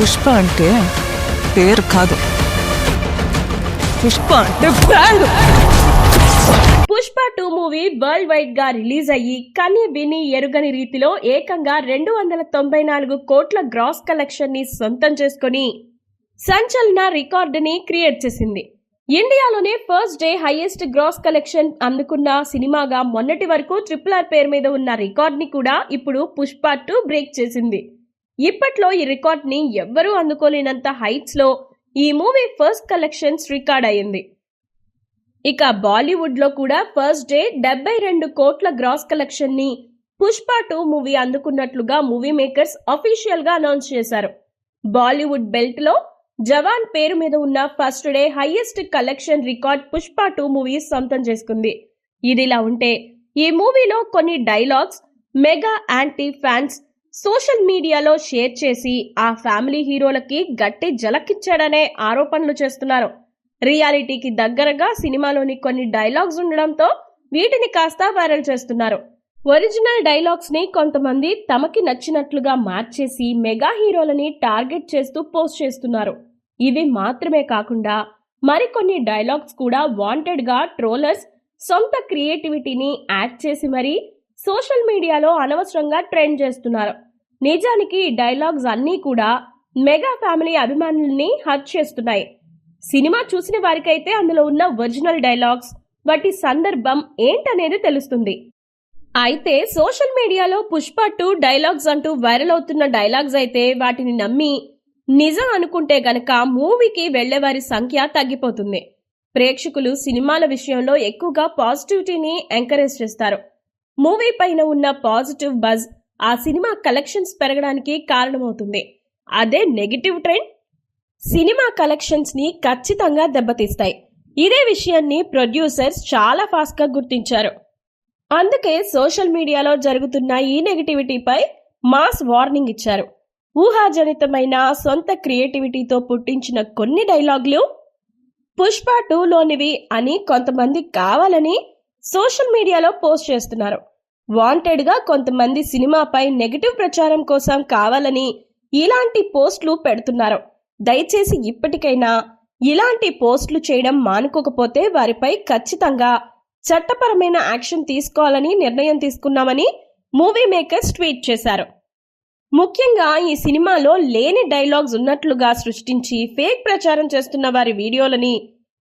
పుష్ప అంటే పేరు కాదు. పుష్ప అంటే brand Pushpa two movie world వైడ్గా రిలీజ్ అయ్యి కని విని ఎరుగని రీతిలో ఏకంగా రెండు వందల తొంభై నాలుగు కోట్ల గ్రాస్ కలెక్షన్ని సొంతం చేసుకుని సంచలన రికార్డుని క్రియేట్ చేసింది. ఇండియాలోనే first day highest gross collection అందుకున్న సినిమాగా మొన్నటి వరకు ట్రిపుల్ ఆర్ పేరు మీద ఉన్న రికార్డ్ని కూడా ఇప్పుడు పుష్ప టూ బ్రేక్ చేసింది. ఇప్పట్లో ఈ రికార్డ్ని ఎవ్వరూ అందుకోలేనంత హైట్స్లో ఈ మూవీ ఫస్ట్ కలెక్షన్స్ రికార్డ్ అయింది. ఇక బాలీవుడ్లో కూడా ఫస్ట్ డే డెబ్బై రెండు కోట్ల గ్రాస్ కలెక్షన్ని పుష్ప టూ మూవీ అందుకున్నట్లుగా మూవీ మేకర్స్ అఫీషియల్గా అనౌన్స్ చేశారు. బాలీవుడ్ బెల్ట్లో జవాన్ పేరు మీద ఉన్న first day highest collection record Pushpa two movie సొంతం చేసుకుంది. ఇదిలా ఉంటే ఈ మూవీలో కొన్ని dialogues mega anti fans social media share చేసి ఆ ఫ్యామిలీ హీరోలకి గట్టి జలకిచ్చాడనే ఆరోపణలు చేస్తున్నారు. రియాలిటీకి దగ్గరగా సినిమాలోని కొన్ని డైలాగ్స్ ఉండడంతో వీటిని కాస్త వైరల్ చేస్తున్నారు. ఒరిజినల్ డైలాగ్స్ని కొంతమంది తమకి నచ్చినట్లుగా మార్చేసి మెగా హీరోలని టార్గెట్ చేస్తూ పోస్ట్ చేస్తున్నారు. ఇవి మాత్రమే కాకుండా మరికొన్ని డైలాగ్స్ కూడా వాంటెడ్గా ట్రోలర్స్ సొంత క్రియేటివిటీని యాడ్ చేసి మరీ సోషల్ మీడియాలో అనవసరంగా ట్రెండ్ చేస్తున్నారు. నిజానికి ఈ డైలాగ్స్ అన్నీ కూడా మెగా ఫ్యామిలీ అభిమానుల్ని హర్ట్ చేస్తున్నాయి. సినిమా చూసిన వారికైతే అందులో ఉన్న ఒరిజినల్ డైలాగ్స్ వాటి సందర్భం ఏంటనేది తెలుస్తుంది. అయితే social media Pushpa two dialogues అంటూ వైరల్ అవుతున్న డైలాగ్స్ అయితే వాటిని నమ్మి నిజం అనుకుంటే గనక మూవీకి వెళ్ళేవారి సంఖ్య తగ్గిపోతుంది. ప్రేక్షకులు సినిమాల విషయంలో ఎక్కువగా పాజిటివిటీని ఎంకరేజ్ చేస్తారు. మూవీ పైన ఉన్న పాజిటివ్ బజ్ ఆ సినిమా కలెక్షన్స్ పెరగడానికి కారణమవుతుంది. అదే నెగిటివ్ ట్రెండ్? సినిమా కలెక్షన్స్ని ఖచ్చితంగా దెబ్బతీస్తాయి. ఇదే విషయాన్ని ప్రొడ్యూసర్స్ చాలా ఫాస్ట్గా గుర్తించారు. అందుకే సోషల్ మీడియాలో జరుగుతున్న ఈ నెగిటివిటీపై మాస్ వార్నింగ్ ఇచ్చారు. ఊహాజనితమైన సొంత క్రియేటివిటీతో పుట్టించిన కొన్ని డైలాగులు పుష్ప టూలోనివి అని కొంతమంది కావాలని సోషల్ మీడియాలో పోస్ట్ చేస్తున్నారు. వాంటెడ్గా కొంతమంది సినిమాపై నెగిటివ్ ప్రచారం కోసం కావాలని ఇలాంటి పోస్టులు పెడుతున్నారు. దయచేసి ఇప్పటికైనా ఇలాంటి పోస్టులు చేయడం మానుకోకపోతే వారిపై ఖచ్చితంగా చట్టపరమైన యాక్షన్ తీసుకోవాలని నిర్ణయం తీసుకున్నామని మూవీ మేకర్స్ ట్వీట్ చేశారు. ముఖ్యంగా ఈ సినిమాలో లేని డైలాగ్స్ ఉన్నట్లుగా సృష్టించి ఫేక్ ప్రచారం చేస్తున్న వారి వీడియోలని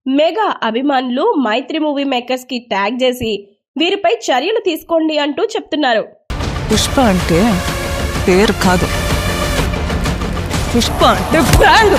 మెగా అభిమానులు మైత్రి మూవీ మేకర్స్కి ట్యాగ్ చేసి వీరిపై చర్యలు తీసుకోండి అంటూ చెప్తున్నారు. పుష్ప అంటే పేరు కాదు. పుష్ప అంటే బ్రాండ్.